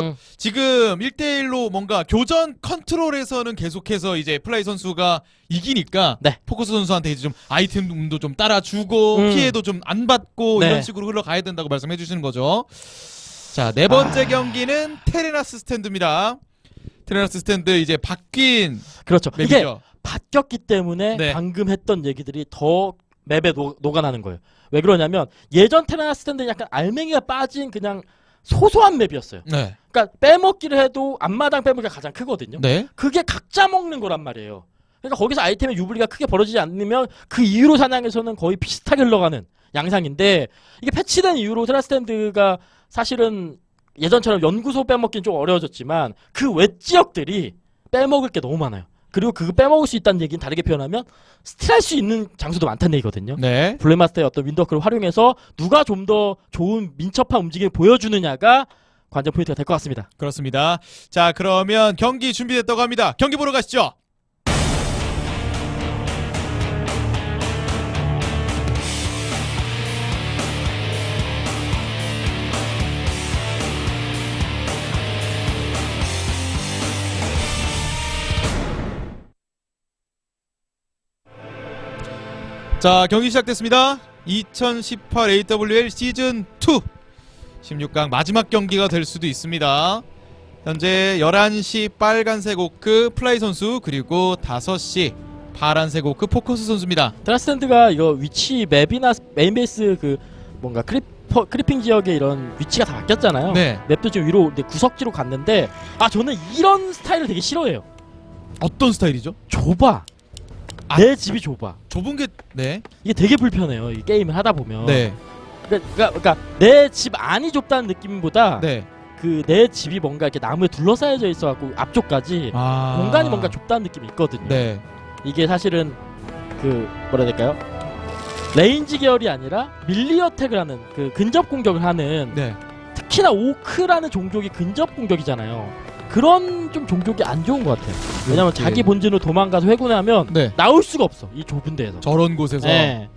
그래서 음. 지금 1대1로 뭔가 교전 컨트롤에서는 계속해서 이제 플라이 선수가 이기니까 네. 포커스 선수한테 이제 좀 아이템도 좀 따라주고 음. 피해도 좀 안 받고 네. 이런 식으로 흘러가야 된다고 말씀해 주시는 거죠. 자, 네 번째 아. 경기는 테레나스 스탠드입니다. 테레나스 스탠드 이제 바뀐 그렇죠. 이게 맵이죠. 바뀌었기 때문에 네. 방금 했던 얘기들이 더 맵에 녹, 녹아나는 거예요. 왜 그러냐면 예전 테라스 탠드는 약간 알맹이가 빠진 그냥 소소한 맵이었어요. 네. 그러니까 빼먹기를 해도 앞마당 빼먹기가 가장 크거든요. 네. 그게 각자 먹는 거란 말이에요. 그러니까 거기서 아이템의 유불리가 크게 벌어지지 않으면 그 이후로 사냥에서는 거의 비슷하게 흘러가는 양상인데 이게 패치된 이후로 테라스탠드가 사실은 예전처럼 연구소 빼먹기는 좀 어려워졌지만 그 외 지역들이 빼먹을 게 너무 많아요. 그리고 그거 빼먹을 수 있다는 얘기는 다르게 표현하면 스틸할 수 있는 장소도 많다는 얘기거든요. 네. 블랙마스터의 어떤 윈더크를 활용해서 누가 좀 더 좋은 민첩한 움직임을 보여주느냐가 관전 포인트가 될 것 같습니다. 그렇습니다. 자, 그러면 경기 준비됐다고 합니다. 경기 보러 가시죠. 자, 경기 시작됐습니다. 2018 AWL 시즌 2 16강 마지막 경기가 될 수도 있습니다. 현재 11시 빨간색 오크 플라이 선수 그리고 5시 파란색 오크 포커스 선수입니다. 테라스탠드가 이거 위치 맵이나 메인 베이스 그 뭔가 크리퍼 크리핑 지역의 이런 위치가 다 바뀌었잖아요. 네. 맵도 좀 위로 구석지로 갔는데 아 저는 이런 스타일을 되게 싫어해요. 어떤 스타일이죠? 좁아. 아. 내 집이 좁아. 좁은 게 네. 이게 되게 불편해요. 이 게임을 하다 보면. 네. 그러니까, 그러니까, 그러니까 내 집 안이 좁다는 느낌보다 네. 그 내 집이 뭔가 이렇게 나무에 둘러싸여져 있어갖고 앞쪽까지 아. 공간이 뭔가 좁다는 느낌이 있거든요. 네. 이게 사실은 그 뭐라 해야 될까요? 레인지 계열이 아니라 밀리 어택을 하는 그 근접 공격을 하는 네. 특히나 오크라는 종족이 근접 공격이잖아요. 그런 좀 종족이 안 좋은 것 같아요. 왜냐면 이렇게. 자기 본진으로 도망가서 회군하면 네. 나올 수가 없어. 이 좁은 데에서. 저런 곳에서 네.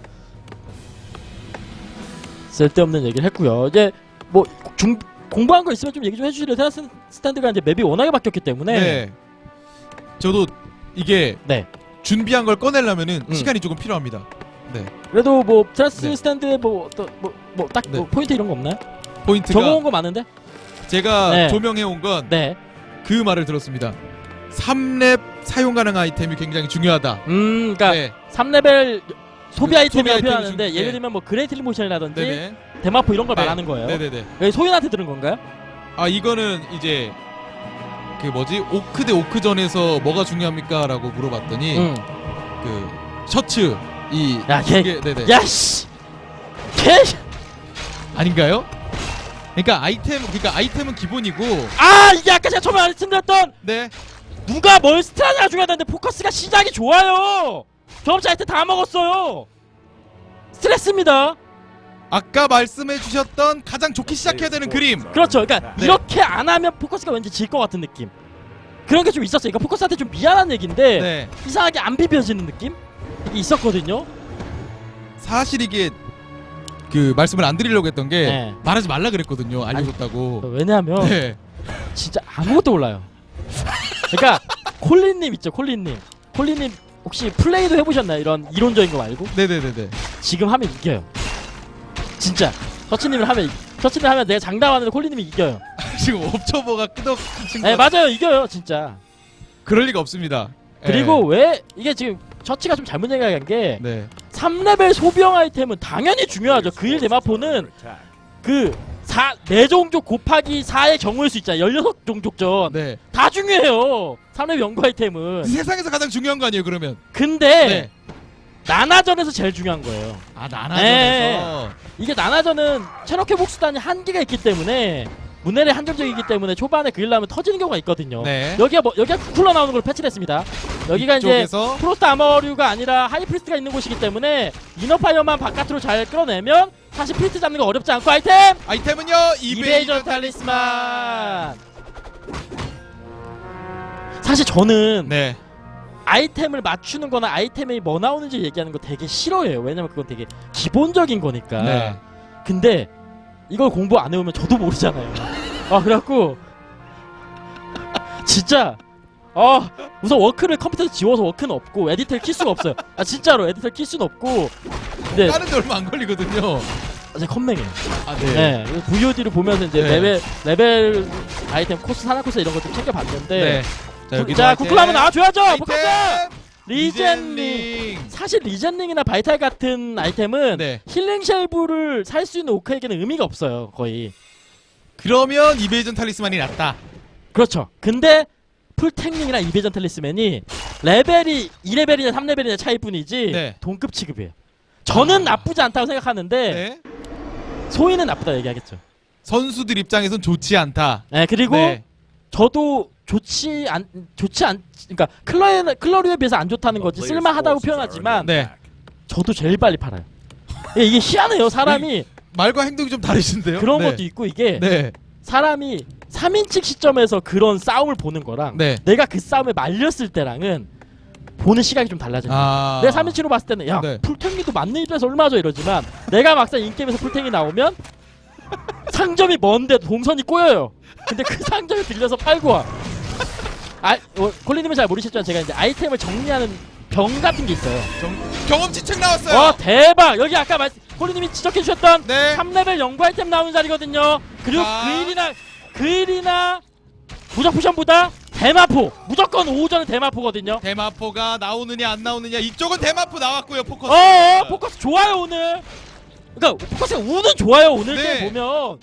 쓸데없는 얘기를 했고요. 이제 뭐 중, 공부한 거 있으면 좀 얘기 좀 해주실래요? 테라스 스탠드가 이제 맵이 워낙에 바뀌었기 때문에 네. 저도 이게 네. 준비한 걸 꺼내려면은 음. 시간이 조금 필요합니다. 네. 그래도 뭐 테라스 네. 스탠드에 뭐뭐뭐딱 네. 뭐 포인트 이런 거 없나요? 포인트가 적어온 거 많은데? 제가 네. 조명해 온 건 그 네. 말을 들었습니다. 3렙 사용 가능 아이템이 굉장히 중요하다. 음, 그러니까 네. 3레벨 소비 그 아이템이라 소비 아이템이 표현하는데 중- 예를 네. 들면 뭐 그레이틀 모션이라든지 네네. 대마포 이런 걸 네. 말하는 거예요. 네네네. 여기 소연한테 들은 건가요? 아 이거는 이제 그 뭐지 오크 대 오크전에서 뭐가 중요합니까라고 물어봤더니 응. 그 셔츠 이 야, 걔- 게 네네 야 씨. 개. 아닌가요? 그러니까 아이템 그러니까 아이템은 기본이고 아 이게 아까 제가 처음에 말씀드렸던 네 누가 뭘 스트라냐 중요하다는데 포커스가 시작이 좋아요. 경험치 아이템 다 먹었어요. 스트레스입니다. 아까 말씀해주셨던 가장 좋게 시작해야 되는 그림 그렇죠. 그러니까 네. 이렇게 안 하면 포커스가 왠지 질 것 같은 느낌. 그런 게 좀 있었어요. 그러니까 포커스한테 좀 미안한 얘기인데 네 이상하게 안 비벼지는 느낌? 이게 있었거든요. 사실 이게 그 말씀을 안 드리려고 했던 게 네. 말하지 말라 그랬거든요 알려줬다고 왜냐하면 네 진짜 아무것도 몰라요. 그러니까 콜린님 있죠, 콜린님. 콜린님 혹시 플레이도 해보셨나요? 이런 이론적인 거 말고 네네네네 지금 하면 이겨요. 진짜 서치님을 하면 이- 서치님 하면 내가 장담하는데 콜린님이 이겨요. 지금 옵저버가 끄덕 네 맞아요, 이겨요 진짜. 그럴 리가 없습니다 그리고 왜 이게 지금 처치가 좀 잘못 얘기한 게 네 3레벨 소비형 아이템은 당연히 중요하죠. 그일 대마포는 그 4, 4종족 곱하기 4의 경우일 수 있잖아요. 16종족전. 네. 다 중요해요. 3레벨 연구 아이템은. 세상에서 가장 중요한 거 아니에요 그러면 근데 네. 나나전에서 제일 중요한 거예요. 아 네. 나나전에서 이게 나나전은 체력 회 복 수단이 한계가 있기 때문에 문해의 한정적이기 때문에 초반에 그일라면 터지는 경우가 있거든요. 네. 여기가 뭐 여기가 쿠쿨러 나오는 걸 패치를 했습니다. 여기가 이제 이쪽에서 프로스트 아머류가 아니라 하이프리스트가 있는 곳이기 때문에 이너파이어만 바깥으로 잘 끌어내면 사실 피트 잡는 거 어렵지 않고 아이템 아이템은요 이베이저 탈리스만 사실 저는 네. 아이템을 맞추는 거나 아이템이 뭐 나오는지 얘기하는 거 되게 싫어해요 왜냐면 그건 되게 기본적인 거니까 네. 근데 이걸 공부 안 해오면 저도 모르잖아요 아 그래갖고 진짜 어 우선 워크를 컴퓨터에서 지워서 워크는 없고 에디터를 킬 수가 없어요. 아 진짜로 에디터를 킬 수는 없고 근데 까는데 얼마 안 걸리거든요. 제 컴맹이에요. 아 네. VOD를 보면서 이제 네. 레벨 레벨 아이템 코스 산화 코스 이런 것좀 챙겨봤는데 네. 자, 여기 자 구클 한번 나와줘야죠. 포커스 리젠링. 리젠링 사실 리젠링이나 바이탈 같은 아이템은 네. 힐링 쉘브를 살 수 있는 오크에게는 의미가 없어요 거의. 그러면 이베이전 탈리스만이 낫다. 그렇죠. 근데 풀탱링이나 이베전 텔리스맨이 레벨이 2레벨이나 3레벨이나 차이뿐이지 네. 동급 취급이에요. 저는 아. 나쁘지 않다고 생각하는데 네. 소희는 나쁘다 얘기하겠죠. 선수들 입장에선 좋지 않다. 네 그리고 네. 저도 좋지 않 좋지 않 그러니까 클러에 클러리에 비해서 안 좋다는 거지 쓸만하다고 표현하지만 네. 저도 제일 빨리 팔아요. 예, 이게 희한해요 사람이 말과 행동이 좀 다르신데요? 그런 네. 것도 있고 이게 네. 사람이 3인칭 시점에서 그런 싸움을 보는 거랑 네. 내가 그 싸움에 말렸을 때랑은 보는 시각이 좀 달라져요. 아. 내가 3인칭으로 봤을 때는 야 네. 풀탱이도 맞는 입장에서 얼마 줘 이러지만 내가 막상 인게임에서 풀탱이 나오면 상점이 먼데 동선이 꼬여요. 근데 그 상점에 들려서 팔고 와. 아, 어, 콜리님은 잘 모르시지만 제가 이제 아이템을 정리하는 병 같은 게 있어요. 정- 경험치 책 나왔어요. 와 대박! 여기 아까 말, 콜리님이 지적해 주셨던 네. 3레벨 연구 아이템 나오는 자리거든요. 그리고 자. 그 일이나 그 일이나 무적 포션보다 대마포 무조건 오전은 대마포거든요. 대마포가 나오느냐 안 나오느냐 이쪽은 대마포 나왔고요 포커스. 어, 어 포커스 좋아요 오늘. 그러니까 포커스가 우는 좋아요 오늘 네. 보면. 어.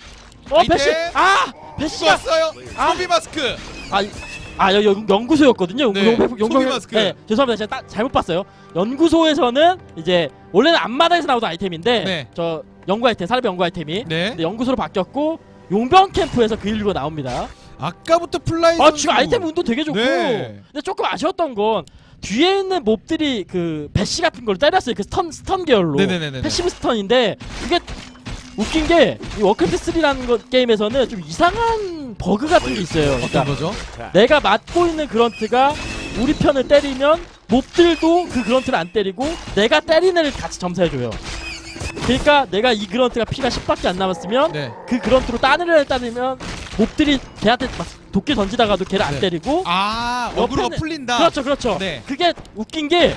배시 아 배시가 왔어요. 아. 소비 마스크. 아, 이- 아 여, 연, 연구소였거든요. 연구, 네, 연구, 연구, 소비 마스크. 네, 죄송합니다. 제가 따, 잘못 봤어요. 연구소에서는 이제 원래는 앞마당에서 나오던 아이템인데 네. 저 연구 아이템, 사르비 연구 아이템이 네. 근데 연구소로 바뀌었고 용병 캠프에서 그 일류가 나옵니다. 아까부터 플라이 아 선수. 지금 아이템 운도 되게 좋고 네. 근데 조금 아쉬웠던 건 뒤에 있는 몹들이 그 배시 같은 걸 때렸어요. 그 스턴 스턴 계열로 네네네네. 패시브 스턴인데 그게 웃긴 게 이 워크래프트 3라는 거, 게임에서는 좀 이상한 버그 같은 게 있어요. 그러니까 어떤 거죠? 내가 맡고 있는 그런트가 우리 편을 때리면 몹들도 그 그런트를 안 때리고 내가 때리는 애를 같이 점사해줘요. 그러니까 내가 이 그런트가 피가 10밖에 안 남았으면 네. 그 그런트로 다른 애를 따르면 몹들이 걔한테 막 도끼 던지다가도 걔를 안 네. 때리고 아 어그로가 옆에는- 풀린다. 그렇죠 그렇죠 네. 그게 웃긴 게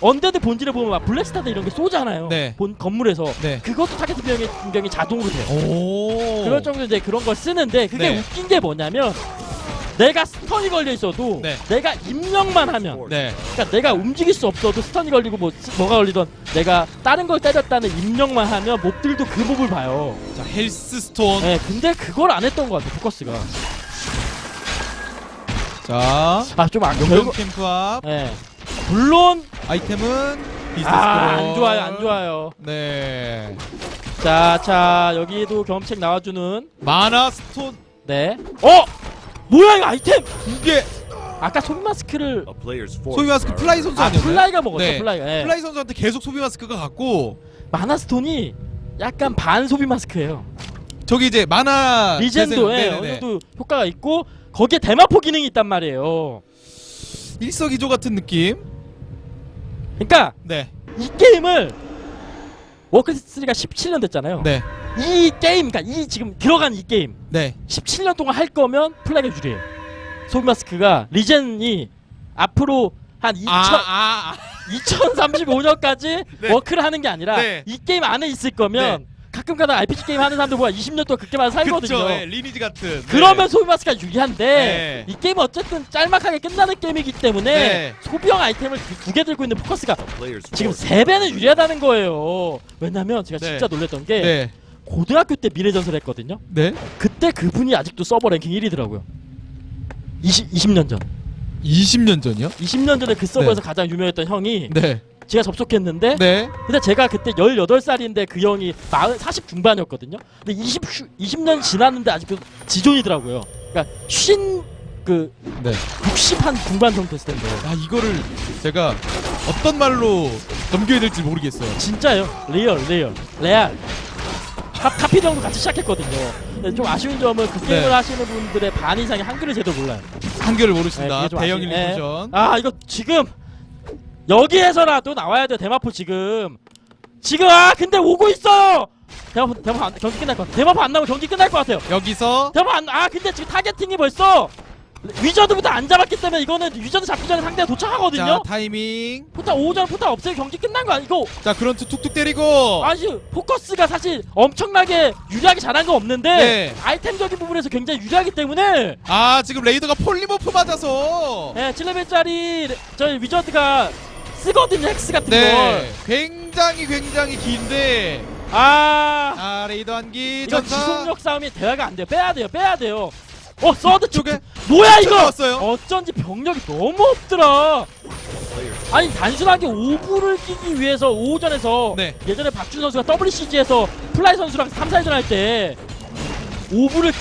언데드 본질을 보면 막 블랙스타드 이런 게 쏘잖아요 네. 본 건물에서 네. 그것도 타겟 변경이, 변경이 자동으로 돼요 오. 그럴 정도 이제 그런 걸 쓰는데 그게 네. 웃긴 게 뭐냐면 내가 스턴이 걸려 있어도 네. 내가 입력만 하면 네. 그러니까 내가 움직일 수 없어도 스턴이 걸리고 뭐 스- 뭐가 걸리던 내가 다른 걸 때렸다는 입력만 하면 몹들도 그 몹을 봐요. 자 헬스 스톤. 네, 근데 그걸 안 했던 것 같아 포커스가. 자 아좀 안, 용병 결국 캠프 앞 네. 물론 아이템은 비스트 아, 스크롤. 안 좋아요 안 좋아요. 네. 자, 자 여기도 경험책 나와주는 마나 스톤 네. 어 뭐야 이거 아이템? 두 개. 아까 소비 마스크를 소비 마스크 플라이 선수 아 아니었나요? 플라이가 먹었죠 네. 플라이가. 네. 플라이 선수한테 계속 소비 마스크가 갔고 마나스톤이 약간 반 소비 마스크예요. 저기 이제 마나 리젠도에 아, 재생- 어느. 정도 효과가 있고 거기에 대마포 기능이 있단 말이에요. 일석이조 같은 느낌. 그러니까 네. 이 게임을 워크래프트 3가 17년 됐잖아요. 네. 이 게임, 그러니까 이 지금 들어간 이 게임 네. 17년 동안 할 거면 플라이가 유리해요. 소비 마스크가 리젠이 앞으로 한 2000, 아, 아, 아. 2035년까지 네. 워크를 하는 게 아니라 네. 이 게임 안에 있을 거면 가끔 가다 RPG 게임 하는 사람들 보면 20년 동안 그 안에 살거든요. 그쵸. 네, 리니지 같은. 네. 그러면 소비 마스크가 유리한데 네. 이 게임은 어쨌든 짤막하게 끝나는 게임이기 때문에 네. 소비형 아이템을 두 개 들고 있는 포커스가 지금 세 배는 유리하다는 거예요. 왜냐면 제가 네. 진짜 놀랬던 게 네. 고등학교 때 미래전설 했거든요. 네. 그때 그분이 아직도 서버 랭킹 1위더라고요. 20, 20년 전. 20년 전이요? 20년 전에 그 서버에서 가장 유명했던 형이 네. 제가 접속했는데 네. 근데 제가 그때 18살인데 그 형이 40, 40 중반이었거든요. 근데 20, 20년 지났는데 아직도 지존이더라고요. 그러니까 쉰 그 네. 60한 중반 정도 됐을 텐데. 아 이거를 제가 어떤 말로 넘겨야 될지 모르겠어요. 진짜요. 리얼, 리얼, 레알. 카, 카피 정도 같이 시작했거든요. 근데 좀 아쉬운 점은 그 게임을 네. 하시는 분들의 반 이상이 한글을 제대로 몰라요. 한글을 네, 모르신다. 그게 좀 대형 아쉽- 일루전. 아 이거 지금 여기에서라도 나와야 돼요 대마포 지금 지금 아 근데 오고 있어요 대마포 대마포 안, 경기 끝날 것 같아 대마포 안 나오면 경기 끝날 것 같아요 여기서 대마포 안 아 근데 지금 타겟팅이 벌써 위저드부터 안 잡았기 때문에 이거는 위저드 잡기 전에 상대가 자 도착하거든요. 타이밍. 포탑 오전 포탑 없어요 경기 끝난 거 아니고 자 그런트 툭툭 때리고. 아니 포커스가 사실 엄청나게 유리하게 잘한 거 없는데 네. 아이템적인 부분에서 굉장히 유리하기 때문에 아 지금 레이더가 폴리모프 맞아서. 예, 7레벨짜리 저희 위저드가 쓰거든요 헥스 같은 네. 굉장히 굉장히 긴데. 걸. 아아 레이더 한기 이거 전사. 지속력 싸움이 대화가 안 돼요. 빼야 돼요. 빼야 돼요. 어 서드 쪽에 뭐야 이거? 들어왔어요. 어쩐지 병력이 너무 없더라. 아니 단순하게 오브를 끼기 위해서 오전에서 네. 예전에 박준 선수가 WCG에서 플라이 선수랑 3, 4전 할때 오브를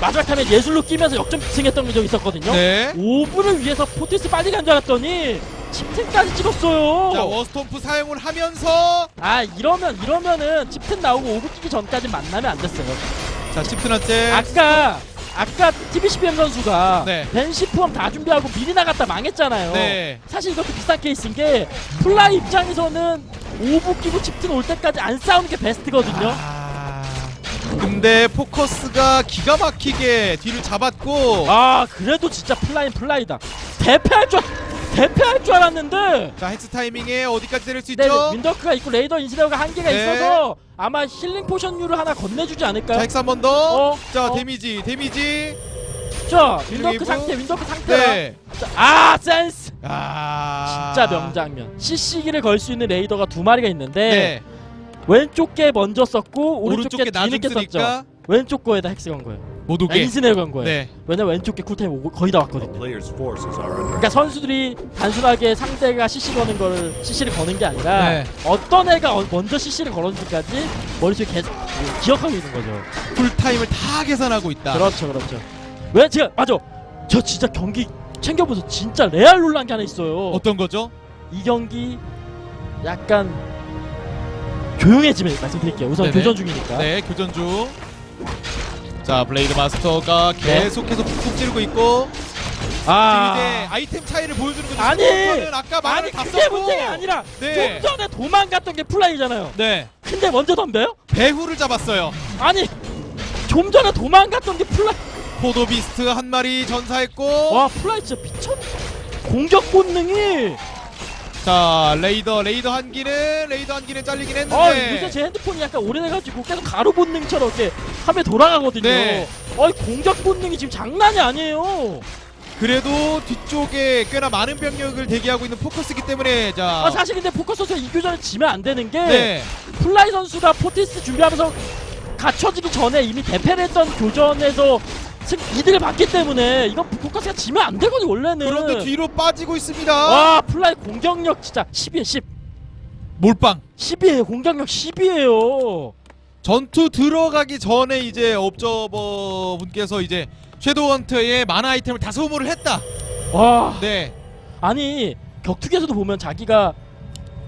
마지막 타임에 예술로 끼면서 역전 승했던 적이 있었거든요. 네. 오브를 위해서 포티스 빨리 간 줄 알았더니 10템까지 찍었어요. 자 워스톰프 사용을 하면서 아 이러면 이러면은 칩튼 나오고 오브 끼기 전까지 만나면 안 됐어요. 자 십트나째 아까 아까 TBCBM 선수가 네. 벤시 포함 다 준비하고 미리 나갔다 망했잖아요. 네. 사실 이것도 비슷한 케이스인 게 플라이 입장에서는 오브 끼고 칩튼 올 때까지 안 싸우는 게 베스트거든요. 아, 근데 포커스가 기가 막히게 뒤를 잡았고 아 그래도 진짜 플라이는 플라이다. 대패할 줄 대패할 줄 알았는데 자 헬스 타이밍에 어디까지 때릴 수 네, 있죠? 윈더크가 있고 레이더 인시데어가 한계가 네. 있어서 아마 힐링 포션류를 하나 건네주지 않을까요? 자 헬스 한 번 더. 어, 자 어. 데미지 데미지. 자 윈더크 그리고- 상태 윈더크 상태라 네. 자, 아 센스 아 진짜 명장면 CC기를 걸 수 있는 레이더가 두 마리가 있는데 네. 왼쪽 게 먼저 썼고 오른쪽 오른쪽 게게 나중 뒤늦게 썼죠 쓰니까 왼쪽 거에다 헥스 건 거예요 못 오게. 인스네어 건 거예요 네. 왜냐면 왼쪽 게 쿨타임 오고 거의 다 왔거든요 그러니까 선수들이 단순하게 상대가 CC 거는 거를 CC를 거는 게 아니라 네. 어떤 애가 어- 먼저 CC를 걸었는지까지 머릿속에 계속 기억하고 있는 거죠 풀 타임을 다 계산하고 있다. 그렇죠 그렇죠 왜 제가 맞아 저 진짜 경기 챙겨보서 진짜 레알 놀란 게 하나 있어요 어떤 거죠? 이 경기 약간 조용해지면 말씀드릴게요. 우선 네네. 교전 중이니까. 네 교전 중. 자 블레이드 마스터가 네. 계속해서 푹푹 찌르고 있고 아, 이제 아이템 차이를 보여주는 거죠. 아니! 아까 말을 아니 다 그게 썼고 문제가 아니라 네. 좀 전에 도망갔던 게 플라이잖아요. 네 근데 먼저 덤벼요? 배후를 잡았어요. 아니 좀 전에 도망갔던 게 플라이. 포도 비스트 한 마리 전사했고 와 플라이 진짜 미쳤. 공격 본능이. 자 레이더 레이더 한기는 레이더 한기는 잘리긴 했는데 아 요새 제 핸드폰이 약간 오래돼가지고 계속 가루 본능처럼 이렇게 하면 돌아가거든요. 네. 아이 공격 본능이 지금 장난이 아니에요. 그래도 뒤쪽에 꽤나 많은 병력을 대기하고 있는 포커스기 때문에 자 아 사실 근데 포커 선수가 이 교전을 지면 안 되는 게 네. 플라이 선수가 포티스 준비하면서 갖춰지기 전에 이미 대패를 했던 교전에서 승 이득을 봤기 때문에 이건 포커스가 지면 안 되거든요 원래는 그런데 뒤로 빠지고 있습니다. 와 플라이 공격력 진짜 10이에요 10 몰빵 10이에요 공격력 10이에요 전투 들어가기 전에 이제 옵저버 분께서 이제 섀도우 헌터의 만화 아이템을 다 소모를 했다. 와 네. 아니 격투기에서도 보면 자기가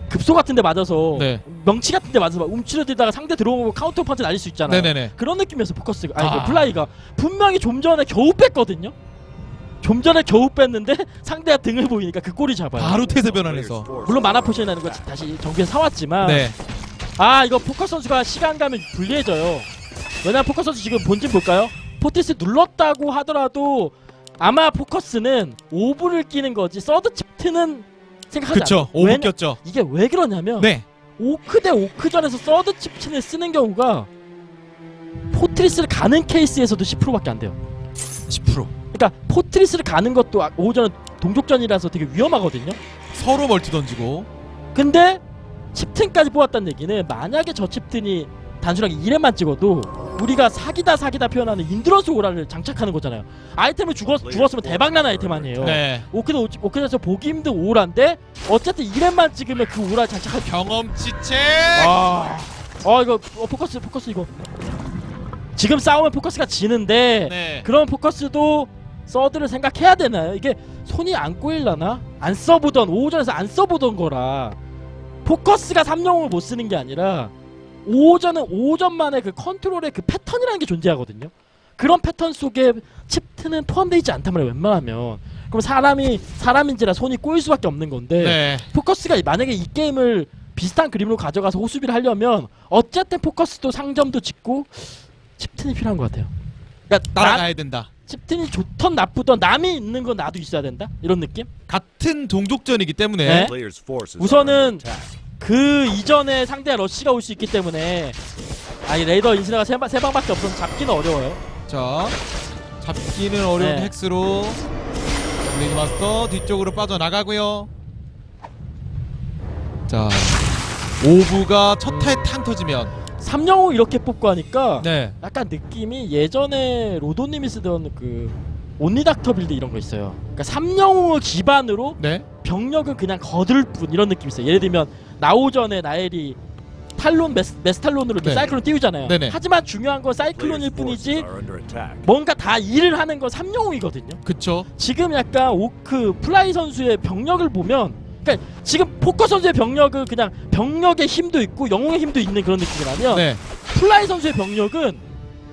급소 같은 데 맞아서 네. 명치 같은 데 맞아서 막 움츠러들다가 상대 들어오고 카운터 펀치 날릴 수 있잖아요 네네네. 그런 느낌이었어 포커스가 아니 아. 그 플라이가 분명히 좀 전에 겨우 뺐거든요 좀 전에 겨우 뺐는데 상대가 등을 보이니까 그 꼴이 잡아요 바로 태세 변환해서. 물론 만화 포션이 나는 거 다시 정비해 사왔지만 네. 아 이거 포커 선수가 시간 가면 불리해져요 왜냐면 포커 선수 지금 본진 볼까요? 포티스 눌렀다고 하더라도 아마 포커스는 오브를 끼는 거지 서드 칩트는 생각하지 그쵸. 않아요 오브 왜냐- 꼈죠. 이게 왜 그러냐면 네. 오크 대 오크전에서 서드 칩트를 쓰는 경우가 포트리스를 가는 케이스에서도 10%밖에 안 돼요 10%. 그러니까 포트리스를 가는 것도 아- 오전은 동족전이라서 되게 위험하거든요 서로 멀티 던지고. 근데 칩튼까지 뽑았다는 얘기는 만약에 저 칩튼이 단순하게 1회만 찍어도 우리가 사기다 사기다 표현하는 인드러스 오라를 장착하는 거잖아요. 아이템을 죽었, 죽었으면 대박난 아이템 아니에요. 네. 오크도 오크에서 보기 힘든 오라인데 어쨌든 1회만 찍으면 그 오라 장착할 경험치책. 아, 어 이거 어, 포커스 포커스 이거 지금 싸우면 포커스가 지는데 네. 그런 포커스도 서드를 생각해야 되나요? 이게 손이 안 꼬일라나? 안 써보던 오전에서 안 써보던 거라 포커스가 3영웅을 못 쓰는 게 아니라 오전은 오전만의 그 컨트롤의 그 패턴이라는 게 존재하거든요. 그런 패턴 속에 칩트는 포함되어 있지 않단 말이에요. 웬만하면 그럼 사람이 사람인지라 손이 꼬일 수밖에 없는 건데 네. 포커스가 만약에 이 게임을 비슷한 그림으로 가져가서 호수비를 하려면 어쨌든 포커스도 상점도 짓고 칩튼이 필요한 것 같아요. 그러니까 나- 따라가야 된다. 칩튼이 좋던 나쁘던 남이 있는 건 나도 있어야 된다 이런 느낌? 같은 동족전이기 때문에 네. Players' forces 우선은 attack. 그 이전에 상대 러시가 올 수 있기 때문에 아니 레이더 인스나가 세, 방- 세 방밖에 없어서 잡기는 어려워요. 자 잡기는 어려운 네. 헥스로 블레이드 마스터 뒤쪽으로 빠져나가고요 자 오브가 첫 타에 탕 터지면 삼영호 이렇게 뽑고 하니까 네 약간 느낌이 예전에 로도님이 쓰던 그 온리닥터 빌드 이런 거 있어요. 그러니까 삼영호 기반으로 네. 병력은 그냥 거들 뿐 이런 느낌이 있어요. 예를 들면 나오전에 나엘이 탈론 메스, 메스탈론으로 이렇게 네. 사이클론 띄우잖아요. 네네. 하지만 중요한 건 사이클론일 뿐이지. 뭔가 다 일을 하는 건 삼영웅이거든요. 그쵸 지금 약간 오크 플라이 선수의 병력을 보면 그러니까 지금 포커 선수의 병력은 그냥 병력의 힘도 있고 영웅의 힘도 있는 그런 느낌이라면 네 플라이 선수의 병력은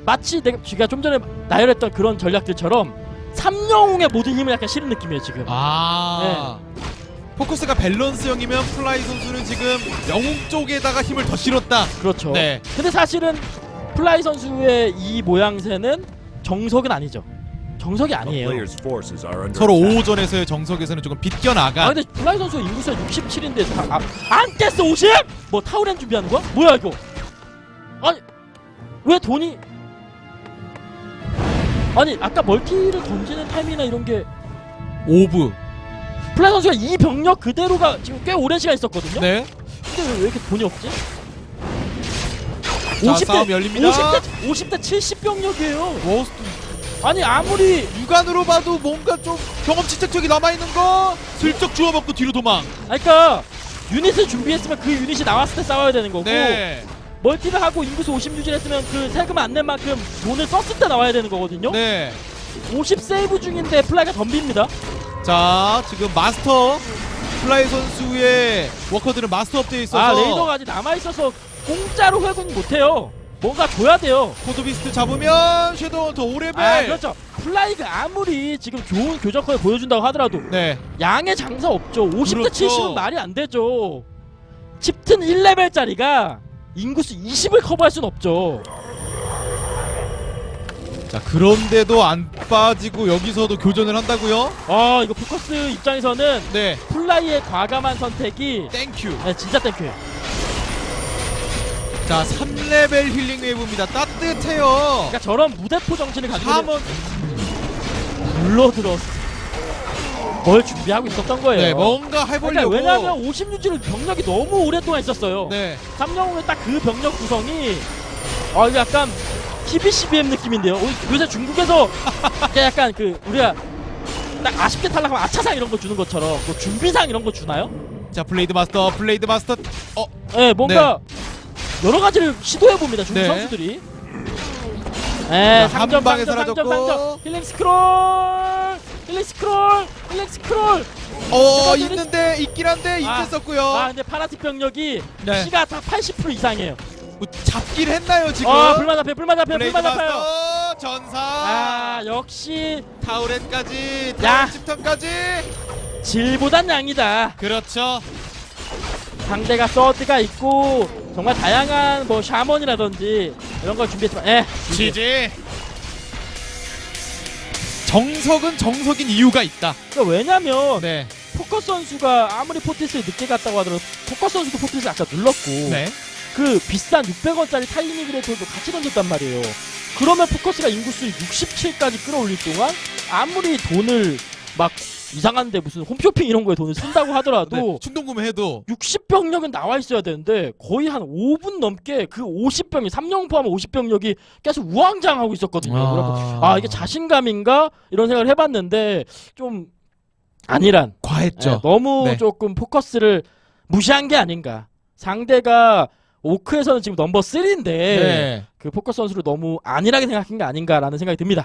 마치 내가 제가 좀 전에 나열했던 그런 전략들처럼 삼영웅의 모든 힘을 약간 실은 느낌이에요 지금. 아 포커스가 밸런스형이면 플라이 선수는 지금 영웅 쪽에다가 힘을 더 실었다 그렇죠. 네 근데 사실은 플라이 선수의 이 모양새는 정석은 아니죠. 정석이 아니에요. 서로 attack. 5호전에서의 정석에서는 조금 아 빗겨나간 근데 플라이 선수 인구수가 67인데 다, 아, 안 깼어 50? 뭐 타우렌 준비하는 거야? 뭐야 이거? 아니 왜 돈이 아니 아까 멀티를 던지는 타이밍이나 이런 게 오브 플라이 선수가 이 병력 그대로가 지금 꽤 오랜 시간 있었거든요. 네 근데 왜 이렇게 돈이 없지? 자, 싸움 열립니다. 50대 50대 70 병력이에요. 워스트 아니 아무리 육안으로 봐도 뭔가 좀 경험치 책적이 남아있는 거 슬쩍 주워먹고 뒤로 도망 아니, 그러니까 유닛을 준비했으면 그 유닛이 나왔을 때 싸워야 되는 거고 네 멀티를 하고 인구수 50 유지했으면 그 세금 안 낸 만큼 돈을 썼을 때 나와야 되는 거거든요. 네. 50 세이브 중인데 플라이가 덤빕니다. 자 지금 마스터 플라이 선수의 워커들은 마스터 업 되어 있어서 아 레이더가 아직 남아 있어서 공짜로 회군 못해요. 뭔가 줘야 돼요. 코드비스트 잡으면 섀도우 더 5레벨 아 그렇죠. 플라이가 아무리 지금 좋은 교정권을 보여준다고 하더라도 네 양의 장사 없죠. 50대 그렇죠. 70은 말이 안 되죠. 칩튼 1레벨짜리가 인구수 20을 커버할 순 없죠. 자 그런데도 안 빠지고 여기서도 교전을 한다고요? 아 이거 포커스 입장에서는 네 플라이의 과감한 선택이 땡큐 네, 진짜 땡큐예요. 자 3레벨 힐링 웨이브입니다 따뜻해요 그러니까 저런 무대포 정신을 가지고 샤먼 불러 들었어. 뭘 준비하고 있었던 거예요. 네 뭔가 그러니까 해보려고 왜냐하면 56지를 병력이 너무 오랫동안 있었어요. 네 삼영웅의 딱 그 병력 구성이 아 이거 약간 TBCBM 느낌인데요. 어, 요새 중국에서 약간 그 우리가 딱 아쉽게 탈락하면 아차상 이런 거 주는 것처럼 뭐 준비상 이런 거 주나요? 자 블레이드 마스터 블레이드 마스터 어 네, 뭔가 여러 가지를 시도해 봅니다 중국 네. 선수들이. 네, 자, 상점, 한 방에 상점, 상점, 사라졌고. 상점. 힐링 스크롤, 힐링 스크롤, 힐링 스크롤. 어 있는데 있긴 한데 아, 있겠었고요 아, 근데 파라틱 병력이 네. 피가 다 80% 이상이에요. 뭐 잡긴 했나요 지금? 아, 불만 잡혀, 불만 잡혀, 블레이드 불만. 마스터 전사. 아, 역시. 타우렌까지 야. 타우렌 집턴까지. 질보단 양이다. 그렇죠. 상대가 서드가 있고 정말 다양한 뭐 샤먼이라든지 이런 걸 준비했지만 에 지지. 정석은 정석인 이유가 있다. 그러니까 왜냐면 네. 포커 선수가 아무리 포티스에 늦게 갔다고 하더라도 포커 선수도 포티스 아까 눌렀고 네. 그 비싼 600원짜리 타이니그레이터도 같이 던졌단 말이에요. 그러면 포커스가 인구수 67까지 끌어올릴 동안 아무리 돈을 막 이상한데 무슨 홈쇼핑 이런 거에 돈을 쓴다고 하더라도 네. 충동 구매해도 60병력은 나와 있어야 되는데 거의 한 5분 넘게 그 50병이 3령 포함 50병력이 계속 우왕좌왕하고 있었거든요. 그래서 아 이게 자신감인가 이런 생각을 해봤는데 좀 아니란 과했죠 예, 너무 네. 조금 포커스를 무시한 게 아닌가. 상대가 오크에서는 지금 넘버 3인데 네. 그 포커스 선수를 너무 안일하게 생각한 게 아닌가라는 생각이 듭니다.